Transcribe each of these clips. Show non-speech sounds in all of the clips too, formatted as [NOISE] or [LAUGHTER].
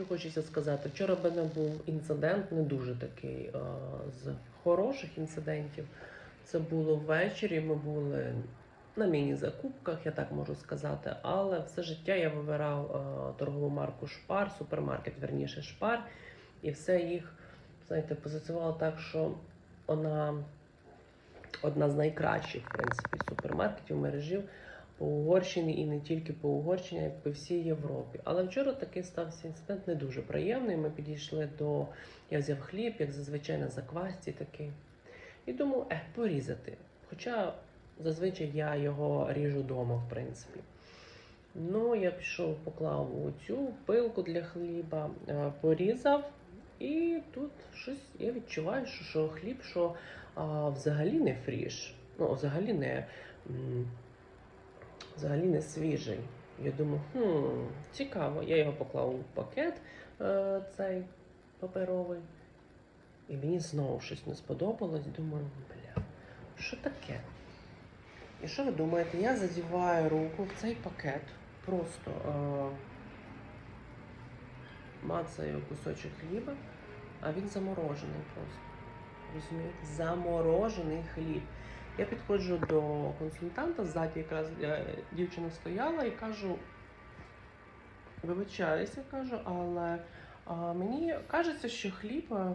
Що хочеться сказати? Вчора в мене був інцидент, не дуже такий а, з хороших інцидентів. Це було ввечері. Ми були на міні-закупках, я так можу сказати. Але все життя я вибирав а, торгову марку Шпар, супермаркет, верніше Шпар, і все їх, знаєте, позиціювало так, що вона одна з найкращих, в принципі, супермаркетів, мережів по Угорщині і не тільки по Угорщині, й по всій Європі. Але вчора такий стався інцидент не дуже приємний. Ми підійшли до. Я взяв хліб, як зазвичай на заквасці такий. І думав, е, порізати. Хоча зазвичай я його ріжу вдома, в принципі. Ну, я пішов, поклав у цю пилку для хліба, е, порізав, і тут щось я відчуваю, що, що хліб, що а, взагалі не фріш, ну, взагалі не, взагалі не свіжий. Я думаю, хм, цікаво. Я його поклав у пакет е, цей паперовий. І мені знову щось не сподобалось. Думаю, бля, що таке? І що ви думаєте? Я задіваю руку в цей пакет, просто е, мацаю кусочок хліба, а він заморожений просто. Розумієте? Заморожений хліб. Я підходжу до консультанта, ззаді якраз е, дівчина стояла і кажу, вибачаюся, кажу, але а, мені кажеться, що хліб а,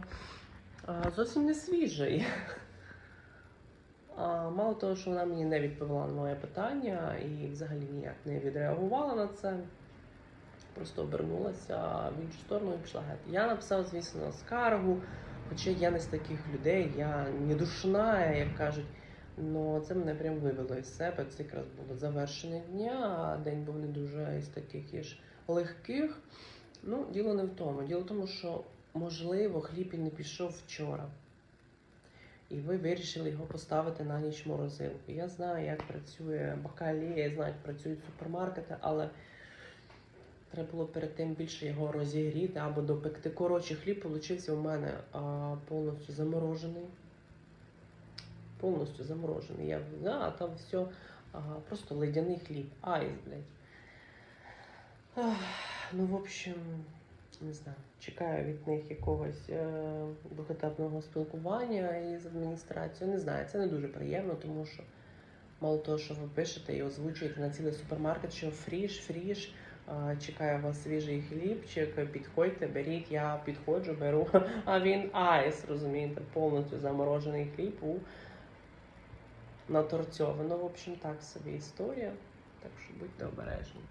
а, зовсім не свіжий. А, мало того, що вона мені не відповіла на моє питання і взагалі ніяк не відреагувала на це. Просто обернулася в іншу сторону і пішла геть. Я написав, звісно, скаргу, хоча я не з таких людей, я не душна, як кажуть. Ну, це мене прям вивело із себе. Це якраз було завершення дня, а день був не дуже із таких іж легких. Ну, діло не в тому. Діло в тому, що можливо хліб і не пішов вчора. І ви вирішили його поставити на ніч морозилку. Я знаю, як працює бакалія, я знаю, як працюють супермаркети, але треба було перед тим більше його розігріти або допекти. Коротше, хліб получився у мене а, повністю заморожений. Повністю заморожений. Я взяла, а там все а, просто ледяний хліб. Айс, блядь. Ну, в общем, не знаю, чекаю від них якогось е, двохетапного спілкування із адміністрацією. Не знаю, це не дуже приємно, тому що мало того, що ви пишете і озвучуєте на цілий супермаркет, що фріш, фріш. Чекаю вас свіжий хлібчик, підходьте, беріть, я підходжу, беру, [LAUGHS] а він айс, розумієте, повністю заморожений хліб у наторцьовано. В общем, так собі історія. Так що будьте обережні.